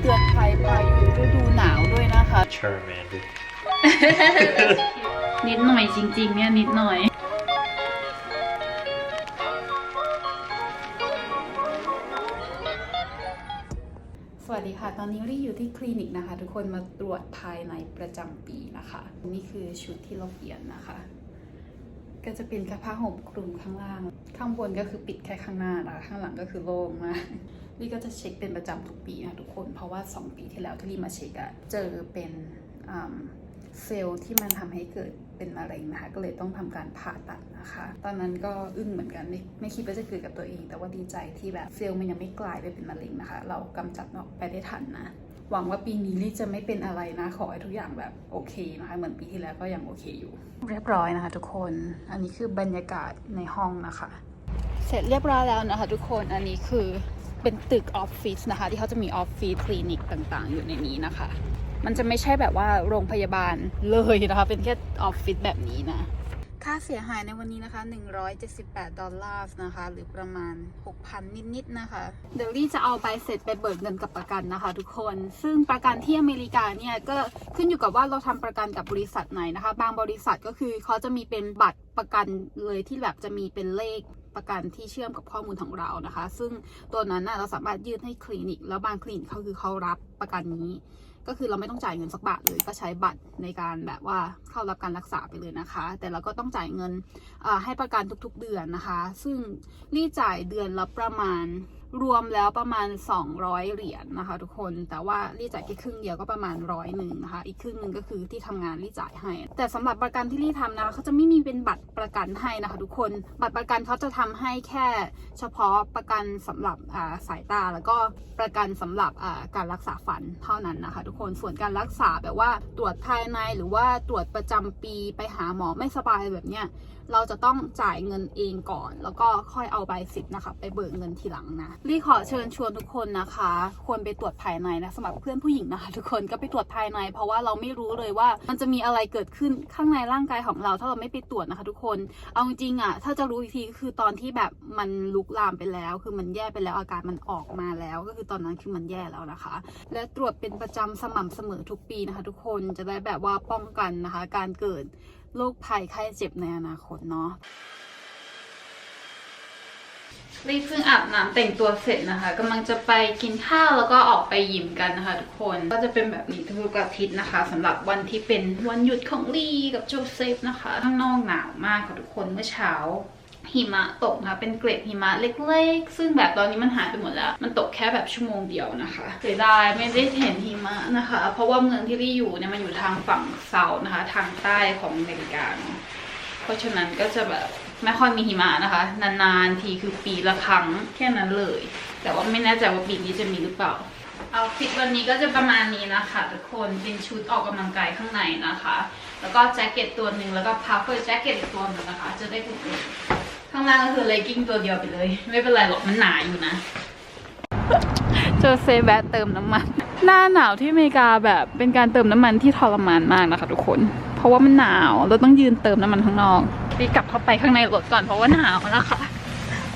เตือนภัยพายุฤดูหนาวด้วยนะคะ Charmander. นิดหน่อยจริงๆ เนี่ยนิดหน่อย สวัสดีค่ะ ตอนนี้รี่อยู่ที่คลินิกนะคะ ทุกคนมาตรวจภายในประจำปีนะคะ นี่คือชุดที่เราเปลี่ยนนะคะ ก็จะเป็นแค่ผ้าห่มคลุมข้างล่าง ข้างบนก็คือปิดแค่ข้างหน้านะข้างหลังก็คือโล่งมากลี่ก็จะเช็คเป็นประจำทุกปีนะทุกคน เพราะว่า 2 ปีที่แล้วที่ลี่มาเช็คอะเจอเป็นเซลล์ที่มันทำให้เกิดเป็นมะเร็งนะคะ ก็เลยต้องทำการผ่าตัดนะคะ ตอนนั้นก็อึ้งเหมือนกันไม่ไม่คิดว่าจะเกิดกับตัวเอง แต่ว่าดีใจที่แบบเซลล์มันยังไม่กลายไปเป็นมะเร็งนะคะ เรากำจัดออกไปได้ทันนะ หวังว่าปีนี้ลี่จะไม่เป็นอะไรนะ ขอให้ทุกอย่างแบบโอเคนะคะ เหมือนปีที่แล้วก็ยังโอเคอยู่ เรียบร้อยนะคะ ทุกคน อันนี้คือบรรยากาศในห้องนะคะ เสร็จเรียบร้อยแล้วนะคะ ทุกคน อันนี้คือเป็นตึกออฟฟิศนะคะ ที่เขาจะมีออฟฟิศคลินิกต่างๆ อยู่ในนี้นะคะ มันจะไม่ใช่แบบว่าโรงพยาบาลเลยนะคะ เป็นแค่ออฟฟิศแบบนี้นะ ค่าเสียหายในวันนี้นะคะ 178 ดอลลาร์นะคะ หรือประมาณ 6,000 นิดๆนะคะ เดี๋ยวลี่จะเอาใบเสร็จไปเบิกเงินกับประกันนะคะ ทุกคน ซึ่งประกันที่อเมริกาเนี่ย ก็ขึ้นอยู่กับว่าเราทำประกันกับบริษัทไหนนะคะ บางบริษัทก็คือเขาจะมีเป็นบัตรประกันเลยที่แบบจะมีเป็นเลขประกันที่เชื่อมกับข้อมูลของเรานะคะ ซึ่งตัวนั้นน่ะเราสามารถยื่นให้คลินิก แล้วบางคลินิกเขาคือเขารับประกันนี้ ก็คือเราไม่ต้องจ่ายเงินสักบาทเลย ก็ใช้บัตรในการแบบว่าเข้ารับการรักษาไปเลยนะคะ แต่เราก็ต้องจ่ายเงินให้ประกันทุกๆเดือนนะคะ ซึ่งนี่จ่ายเดือนละประมาณ รวมแล้วประมาณ 200 เหรียญนะคะ ทุกคนแต่ว่ารีจ่ายแค่ครึ่งเดียวก็ประมาณร้อยหนึ่งนะคะ อีกครึ่งหนึ่งก็คือที่ทำงานรีจ่ายให้ แต่สำหรับประกันที่รีทำนะคะเขาจะไม่มีเป็นบัตรประกันให้นะคะ ทุกคนบัตรประกันเขาจะทำให้แค่ เฉพาะประกันสำหรับาสายตาแล้วก็ประกันสำหรับาการรักษาฟันเท่านั้นนะคะ ทุกคนส่วนการรักษาแบบว่าตรวจภายในหรือว่าตรวจประจำปีไปหาหมอไม่สบายแบบเนี้ยเราจะต้องจ่ายเงินเองก่อน แล้วก็ค่อยเอาใบสิทธิ์นะคะ ไปเบิกเงินทีหลังนะรีขอเชิญชวนทุกคนนะคะ ควรไปตรวจภายในนะสำหรับเพื่อนผู้หญิงนะคะ ทุกคนก็ไปตรวจภายใน เพราะว่าเราไม่รู้เลยว่ามันจะมีอะไรเกิดขึ้นข้างในร่างกายของเรา ถ้าเราไม่ไปตรวจนะคะ ทุกคนเอาจริงๆอะถ้าจะรู้อีกทีก็คือตอนที่แบบมันลุกลามไปแล้ว คือมันแย่ไปแล้วอาการมันออกมาแล้ว ก็คือตอนนั้นคือมันแย่แล้วนะคะ และตรวจเป็นประจำสม่ำเสมอทุกปีนะคะ ทุกคนจะได้แบบว่าป้องกันนะคะ การเกิด โรคภัยไข้เจ็บในอนาคตเนาะรีบเพิ่งอาบน้ำแต่งตัวเสร็จนะคะกำลังจะไปกินข้าวแล้วก็ออกไปยิมกันนะคะทุกคนก็จะเป็นแบบนี้ทุกอาทิตย์นะคะสำหรับวันที่เป็นวันหยุดของลีกับโจเซฟนะคะ ข้างนอกหนาวมากค่ะทุกคนเมื่อเช้า หิมะตกนะคะเป็นเกล็ดหิมะเล็กๆ ซึ่งแบบตอนนี้มันหายไปหมดแล้ว มันตกแค่แบบชั่วโมงเดียวนะคะเสียดายไม่ได้เห็นหิมะนะคะ เพราะว่าเมืองที่ลี่อยู่เนี่ยมันอยู่ทางฝั่งเซาท์นะคะ ทางใต้ของอเมริกาเนาะเพราะฉะนั้นก็จะแบบไม่ค่อยมีหิมะนะคะ นานๆทีคือปีละครั้งแค่นั้นเลย แต่ว่าไม่แน่ใจว่าปีนี้จะมีหรือเปล่าเอาฟิตวันนี้ก็จะประมาณนี้นะคะทุกคนเป็นชุดออกกำลังกายข้างในนะคะ แล้วก็แจ็คเก็ตตัวหนึ่งแล้วก็พัฟเฟอร์แจ็คเก็ตอีกตัวหนึงนะคะ จะได้ถูกลย ข้างล่างก็คือเลกกิ้งตัวเดียวไปเลย ไม่เป็นไรหรอกมันหนาอยู่นะเจอเซแบะเติมน้ำมัน หน้าหนาวที่อเมริกาแบบเป็นการเติมน้ำมันที่ทรมานมากนะคะทุกคน เพราะว่ามันหนาวเราต้องยืนเติมน้ำมันข้างนอกรีบกลับเข้าไปข้างในรถก่อนเพราะว่าหนาวนะคะ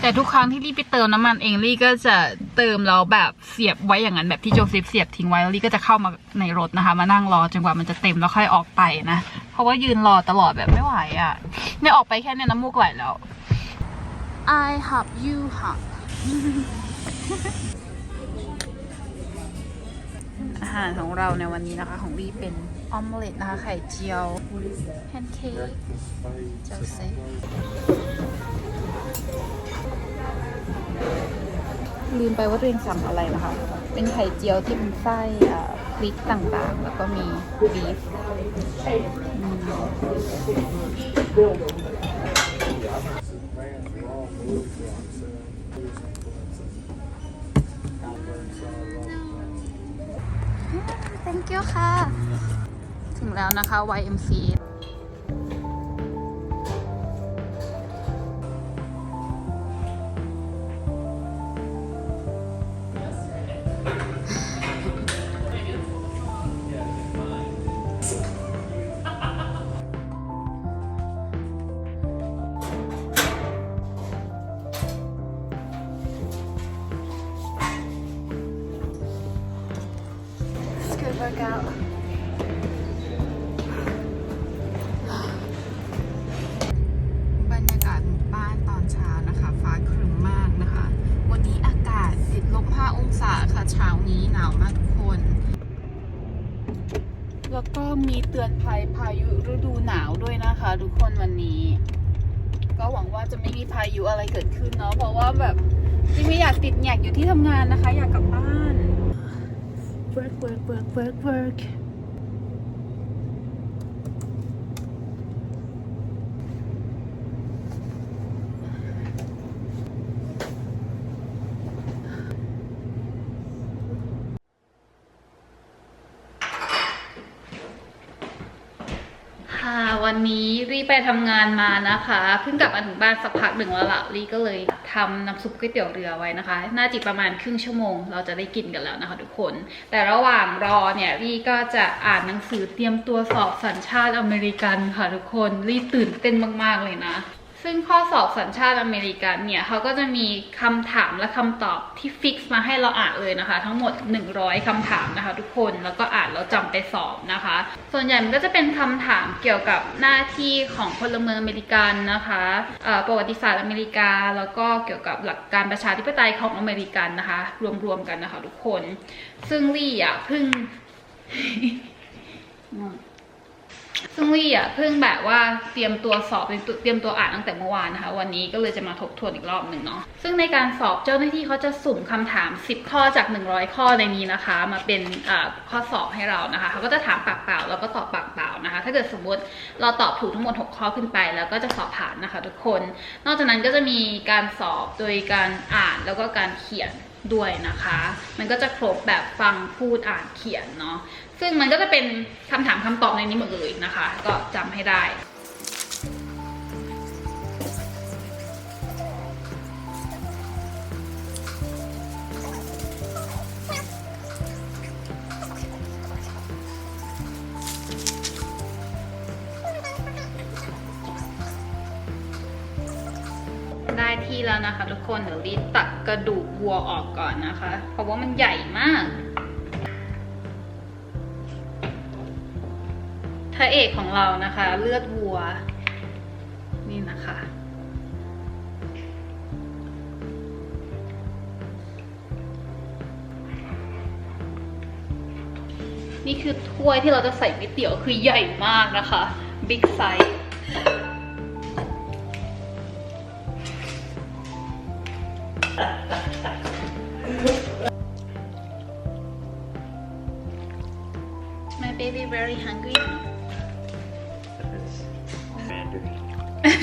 แต่ทุกครั้งที่ลี่ไปเติมน้ำมันเองลี่ก็จะเติมแล้วแบบเสียบไว้อย่างนั้นแบบที่โจเซฟเสียบทิ้งไว้แล้วลี่ก็จะเข้ามาในรถนะคะ มานั่งรอจนกว่ามันจะเต็มแล้วค่อยออกไปนะ เพราะว่ายืนรอตลอดแบบไม่ไหวอะ่ะเนี่ยออกไปแค่เนี่ยน้ำมูกไหลแล้ว I have you have อาหารของเราในวันนี้นะคะของลี่เป็นออมเล็ตนะคะ ไข่เจียวแพนเค้กเจ้าเซฟลืมไปว่าตัวเองสั่งอะไรนะคะ เป็นไข่เจียวที่เป็นไส้พริกต่างๆ แล้วก็มีบีฟอ thank you ค่ะ ถึงแล้วนะคะ YMC work out บรรยากาศหมู่บ้านตอนเช้านะคะ ฟ้าครึ้มมากนะคะ วันนี้อากาศติดลบ 5 องศาค่ะเช้านี้หนาวมากทุกคน แล้วก็มีเตือนภัยพายุฤดูหนาวด้วยนะคะ ทุกคนวันนี้ ก็หวังว่าจะไม่มีพายุอะไรเกิดขึ้นเนาะเพราะว่าแบบที่ไม่อยากติดแงกอยู่ที่ทำงานนะคะ อยากกลับบ้าน work work work work work ไปทำงานมานะคะเพิ่งกลับมาถึงบ้านสักพักหนึ่งแล้วล่ะรีก็เลยทำน้ำซุปก๋วยเตี๋ยวเรือไว้นะคะ น่าจะประมาณครึ่งชั่วโมง เราจะได้กินกันแล้วนะคะทุกคน แต่ระหว่างรอเนี่ยรีก็จะอ่านหนังสือเตรียมตัวสอบสัญชาติอเมริกันค่ะทุกคนรีตื่นเต้นมาก ๆเลยนะ ซึ่งข้อสอบสัญชาติอเมริกันเนี่ยเขาก็จะมีคำถามและคำตอบที่ฟิกซ์มาให้เราอ่านเลยนะคะ ทั้งหมด 100คำถามนะคะทุกคนแล้วก็อ่านแล้วจำไปสอบนะคะ ส่วนใหญ่มันก็จะเป็นคำถามเกี่ยวกับหน้าที่ของพลเมืองอเมริกันนะคะเอ่อประวัติศาสตร์อเมริกา แล้วก็เกี่ยวกับหลักการประชาธิปไตยของอเมริกันนะคะ รวมๆกันนะคะทุกคน ซึ่งลี่อะเพิ่ง ซึ่งลี่อะเพิ่งแบบว่าเตรียมตัวสอบเตรียมตัวอ่านตั้งแต่เมื่อวานนะคะ วันนี้ก็เลยจะมาทบทวนอีกรอบหนึ่งเนาะซึ่งในการสอบเจ้าหน้าที่เขาจะสุ่มคำถาม 10 ข้อจาก 100 ข้อในนี้นะคะ มาเป็นข้อสอบให้เรานะคะเขาก็จะถามปากเปล่าแล้วก็ตอบปากเปล่านะคะ ถ้าเกิดสมมติเราตอบถูกทั้งหมด 6 ข้อขึ้นไป แล้วก็จะสอบผ่านนะคะ ทุกคน นอกจากนั้นก็จะมีการสอบโดยการอ่านแล้วก็การเขียนด้วยนะคะ มันก็จะครบแบบฟังพูดอ่านเขียนเนาะ ซึ่งมันก็จะเป็นคำถามคำตอบในนี้หมดเลยนะคะ ก็จำให้ได้ได้ที่แล้วนะคะ ทุกคนเดี๋ยวรีตัดกระดูกวัวออกก่อนนะคะ เพราะว่ามันใหญ่มาก ระเอกของเรานะคะ เลือดวัว นี่นะคะ นี่คือถ้วยที่เราจะใส่ก๋วยเตี๋ยวคือใหญ่มากนะคะ บิ๊กไซส์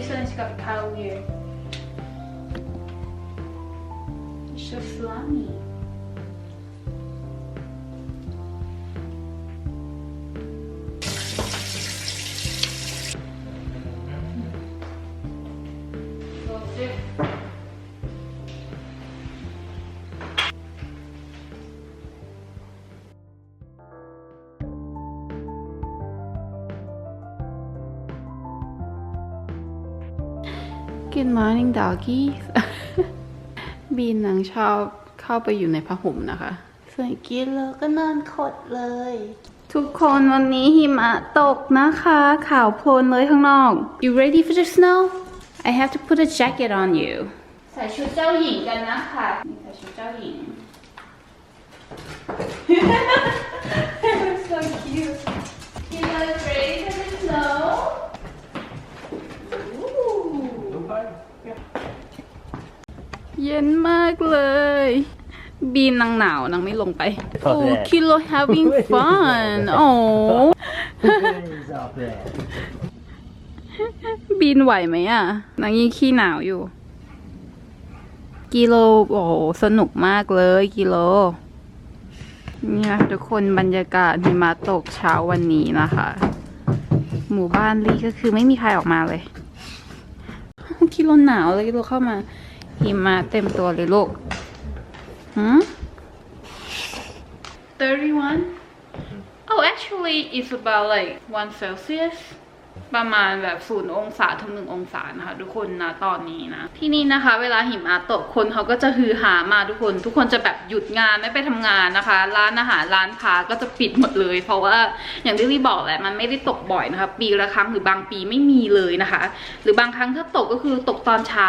this one's got cow here. It's so slimy. กิน morning doggies บีนนางชอบเข้าไปอยู่ในผ้าห่มนะคะ ส่วนกินแล้วก็นอนขดเลย ทุกคนวันนี้หิมะตกนะคะขาวโพลนเลยข้างนอก You ready for the snow? I have to put a jacket on you ใส่ชุดเจ้าหญิงกันนะคะนี่ใส่ชุดเจ้าหญิง so cute You guys ready for the snow? เย็นมากเลย บีนนางหนาวนางไม่ลงไป Oh, โอ้ yeah. คิโล having fun โอ้ Who's out there? บีนไหวไหมอะ นางยิ่งขี้หนาวอยู่ กิโล โอ้โหสนุกมากเลยกิโลเนี่ยทุกคนบรรยากาศหิมะตกเช้าวันนี้นะคะ หมู่บ้านลีก็คือไม่มีใครออกมาเลยกิโลหนาวเลยกิโลเข้ามา หิมะเต็มตัวเลยลูกหืม 31 Oh actually it's about like one Celsius ประมาณแบบศูนย์องศาถึงหนึ่งองศานะคะทุกคนนะตอนนี้นะ ที่นี่นะคะ เวลาหิมะตกคนเขาก็จะฮือหามาทุกคน ทุกคนจะแบบหยุดงานไม่ไปทำงานนะคะ ร้านอาหารร้านค้าก็จะปิดหมดเลย เพราะว่าอย่างที่ลี่บอกแหละมันไม่ได้ตกบ่อยนะคะ ปีละครั้งหรือบางปีไม่มีเลยนะคะ หรือบางครั้งถ้าตกก็คือตกตอนเช้า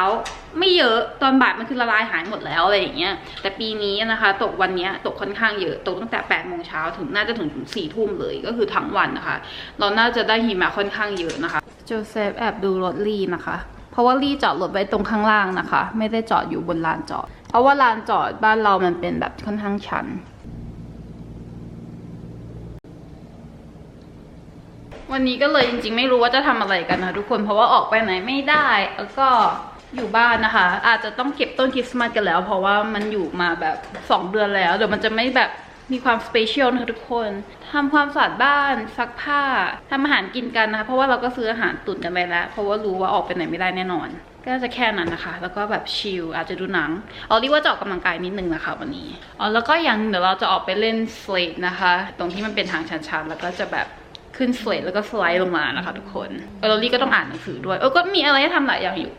ไม่เยอะตอนบ่ายมันคือละลายหายหมดแล้วอะไรอย่างเงี้ยแต่ปีนี้นะคะ ตกวันเนี้ยตกค่อนข้างเยอะตกตั้งแต่8ปดโมงเช้าถึงน่าจะถึงถึงสี่ทุ่มเลยก็คือทั้งวันนะคะ เราน่าจะได้หิมะค่อนข้างเยอะนะคะโจเซฟแอบดูรถลี่นะคะ เพราะว่าลี่จอดรถไว้ตรงข้างล่างนะคะ ไม่ได้จอดอยู่บนลานจอด เพราะว่าลานจอดบ้านเรามันเป็นแบบค่อนข้างชันวันนี้ก็เลยจริงๆ ไม่รู้ว่าจะทำอะไรกันนะคะทุกคนเพราะว่าออกไปไหนไม่ได้ แล้วก็ อยู่บ้านนะคะ อาจจะต้องเก็บต้นคริสต์มาสกันแล้ว เพราะว่ามันอยู่มาแบบ 2 เดือนแล้วเดี๋ยวมันจะไม่แบบมีความสเปเชียลนะคะทุกคนทำความสะอาดบ้านซักผ้าทำอาหารกินกันนะคะ เพราะว่าเราก็ซื้ออาหารตุนกันไปแล้ว เพราะว่ารู้ว่าออกไปไหนไม่ได้แน่นอน ก็จะแค่นั้นนะคะ แล้วก็แบบชิลอาจจะดูหนังอ๋อเรียกว่าจะออกกำลังกายนิดนึงนะคะวันนี้อ๋อแล้วก็อย่างหนึ่งเดี๋ยวเราจะออกไปเล่นสเลดนะคะ ตรงที่มันเป็นทางชันๆแล้วก็จะแบบขึ้นสเลดแล้วก็สไลด์ลงมานะคะ ทุกคนเออลลี่ก็ต้องอ่านหนังสือด้วยเออก็มีอะไรให้ทำหลายอย่างอยู่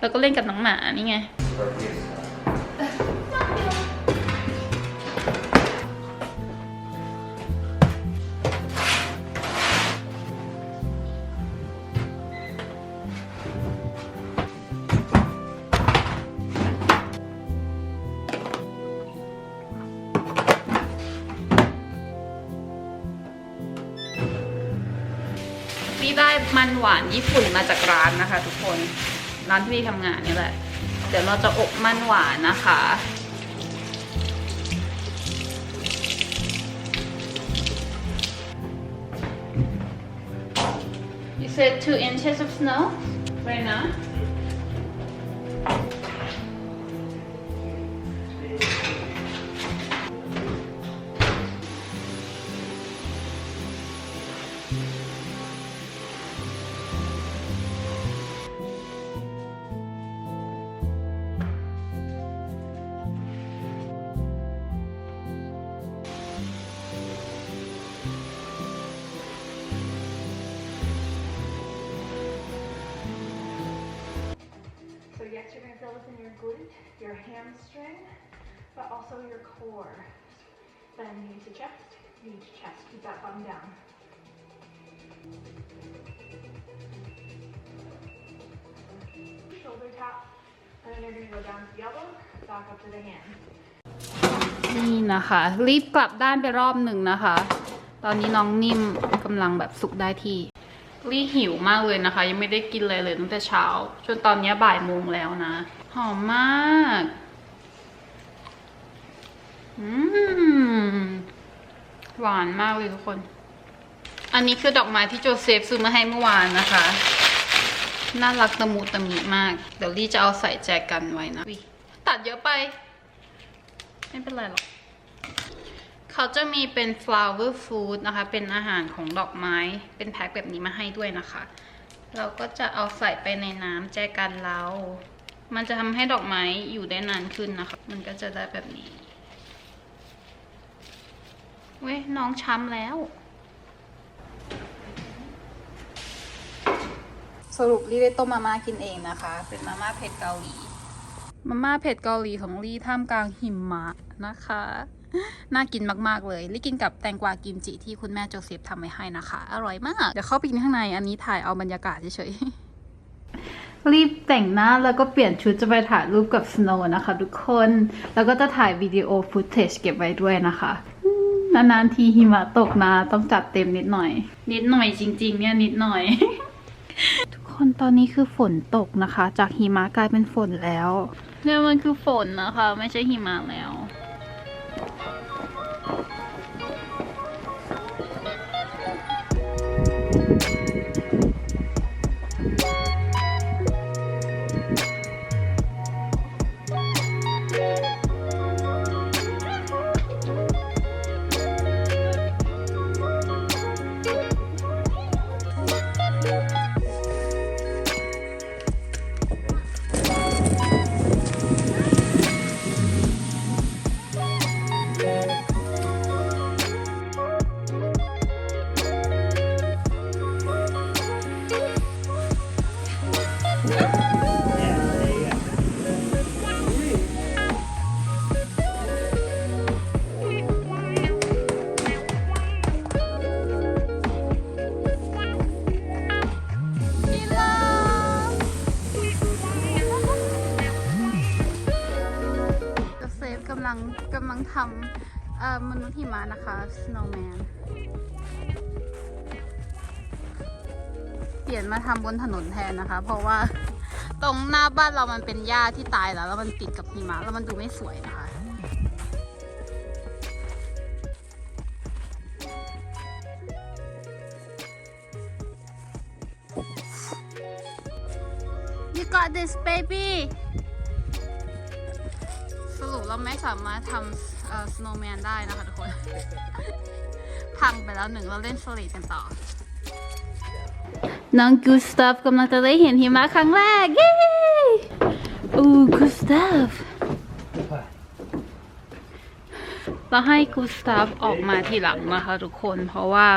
แล้วก็เล่นกับน้องหมานี่ไง นี่ได้มันหวานญี่ปุ่นมาจากร้านนะคะทุกคน ร้านที่พี่ทำงานนี่แหละ เดี๋ยวเราจะอบมันหวานนะคะ You said two inches of snow right now? Glute, your hamstring, but also your core. Then knee to chest, knee to chest. Keep that bum down. Shoulder tap, and then you're gonna go down to the elbow, back up to the hand. นี่นะคะ รีบกลับด้านไปรอบหนึ่งนะคะ ตอนนี้น้องนิ่มกำลังแบบสุกได้ที่ รีหิวมากเลยนะคะ ยังไม่ได้กินเลยเลยตั้งแต่เช้า จนตอนนี้บ่ายโมงแล้วนะ หอมมากอืมหวานมากเลยทุกคน อันนี้คือดอกไม้ที่โจเซฟซื้อมาให้เมื่อวานนะคะ น่ารักตะมูตะมิมาก เดี๋ยวลี่จะเอาใส่แจกันไว้นะตัดเยอะไป ไม่เป็นไรหรอก เขาจะมีเป็น flower food นะคะ เป็นอาหารของดอกไม้ เป็นแพ็คแบบนี้มาให้ด้วยนะคะ เราก็จะเอาใส่ไปในน้ำแจกันเรา มันจะทำให้ดอกไม้อยู่ได้นานขึ้นนะคะ มันก็จะได้แบบนี้ เว้ย น้องช้ำแล้ว สรุปลี่ได้ต้มมาม่ากินเองนะคะ เป็นมาม่าเผ็ดเกาหลี มาม่าเผ็ดเกาหลีของลี่ท่ามกลางหิมะนะคะ น่ากินมากๆเลยลี่กินกับแตงกวากิมจิที่คุณแม่โจเซฟทำไว้ให้นะคะ อร่อยมาก เดี๋ยวเข้าไปกินข้างในอันนี้ถ่ายเอาบรรยากาศเฉยๆ รีบแต่งหน้าแล้วก็เปลี่ยนชุดจะไปถ่ายรูปกับสโนว์นะคะทุกคน แล้วก็จะถ่ายวิดีโอฟุตเทจเก็บไว้ด้วยนะคะอืมนานๆทีหิมะตกนะต้องจัดเต็มนิดหน่อย นิดหน่อยจริง ๆ เนี่ยนิดหน่อยทุกคนตอนนี้คือฝนตกนะคะ จากหิมะกลายเป็นฝนแล้วเนี่ยมันคือฝนนะคะ ไม่ใช่หิมะแล้ว งกำลังทำเอ่อมนุษย์หิมะนะคะ snowman เปลี่ยนมาทำบนถนนแทนนะคะ เพราะว่าตรงหน้าบ้านเรามันเป็นหญ้าที่ตายแล้ว แล้วมันติดกับหิมะแล้วมันดูไม่สวยนะคะ You got this baby สรุปเราไม่สามารถทำเอ่อ snowman ได้นะคะทุกคน พังไปแล้วหนึ่งเราเล่นสลีดกันต่อ น้องกูสตาฟกำลังจะได้เห็นหิมะครั้งแรก เย้อู้กูสตาฟเราให้กูสตาฟออกมาทีหลังนะคะทุกคนเพราะว่า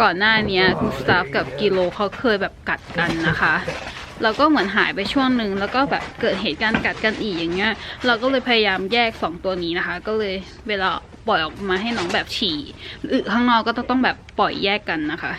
ก่อนหน้านี้กูสตาฟกับกิโลเขาเคยแบบกัดกันนะคะ เราก็เหมือนหายไปช่วงหนึ่งแล้วก็แบบเกิดเหตุการณ์กัดกันอีกอย่างเงี้ย เราก็เลยพยายามแยกสองตัวนี้นะคะ ก็เลยเวลาปล่อยออกมาให้น้องแบบฉี่หรือข้างนอกก็ต้องแบบปล่อยแยกกันนะคะ